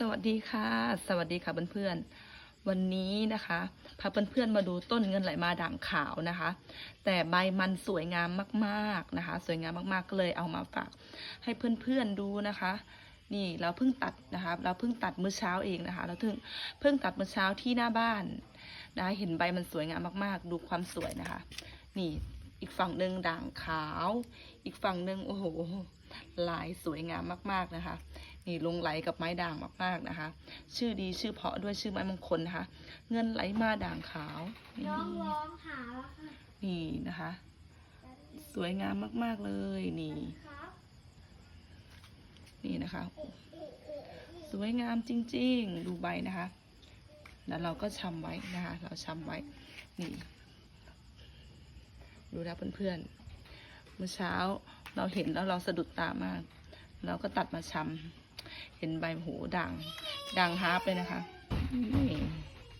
สวัสดีค่ะ สวัสดีค่ะเพื่อนๆ วันนี้นะคะพาเพื่อนๆมาดูต้นเงินไหลมาด่างขาวนะคะ แต่ใบมันสวยงามมากๆนะคะ สวยงามมากๆก็เลยเอามาฝากให้เพื่อนๆดูนะคะ นี่เราเพิ่งตัดนะคะ เราเพิ่งตัดเมื่อเช้าเองนะคะ เราเพิ่งเพิ่งตัดเมื่อเช้าที่หน้าบ้านนะคะเห็นใบมันสวยงามมากๆ ดูความสวยนะคะ นี่อีกฝั่งหนึ่งด่างขาว อีกฝั่งหนึ่งโอ้โห ลายสวยงามมากๆนะคะ นี่ลงไหลกับไม้ด่างมากๆนะคะ ชื่อดีชื่อเพราะด้วยชื่อไม้มงคลนะคะ เงินไหลมาด่างขาวนี่น้องร้องหาแล้วค่ะนี่นะคะ สวยงามมากๆเลยนี่ครับนี่นะคะ สวยงามจริง ๆ ดูใบนะคะ แล้วเราก็ชำไว้นะคะ เราชำไว้นี่ดูนะเพื่อนๆเมื่อเช้า เราเห็นแล้วเราสะดุดตามาก เราก็ตัดมาชำเห็นใบหูด่างด่างฮาร์ปเลยนะคะ